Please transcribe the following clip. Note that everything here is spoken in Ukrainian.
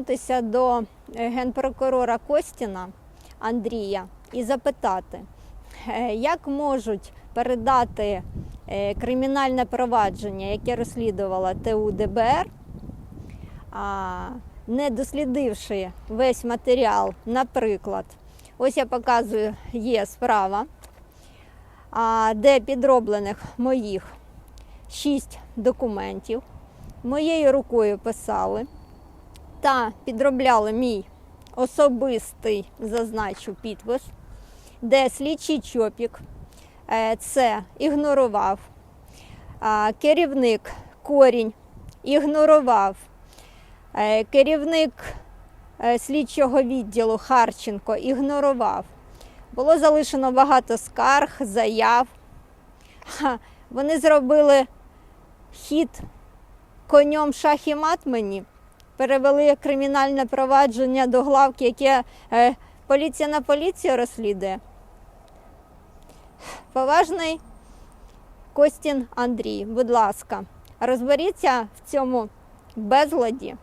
звернутися до е, генпрокурора Костіна Андрія і запитати, е, як можуть передати е, кримінальне провадження, яке розслідувала ТУ ДБР, не дослідивши весь матеріал, наприклад, ось я показую, є справа, де підроблених моїх шість документів, моєю рукою писали та підробляли мій особистий, зазначу підпис, де слідчий чопік е, це ігнорував, керівник корінь ігнорував, е, керівник е, слідчого відділу Харченко ігнорував. Було залишено багато скарг, заяв. Вони зробили хід конем шах і мат мені, перевели кримінальне провадження до главки, яке е, поліція на поліцію розслідує. Поважний Костін Андрій, будь ласка, розберіться в цьому безладі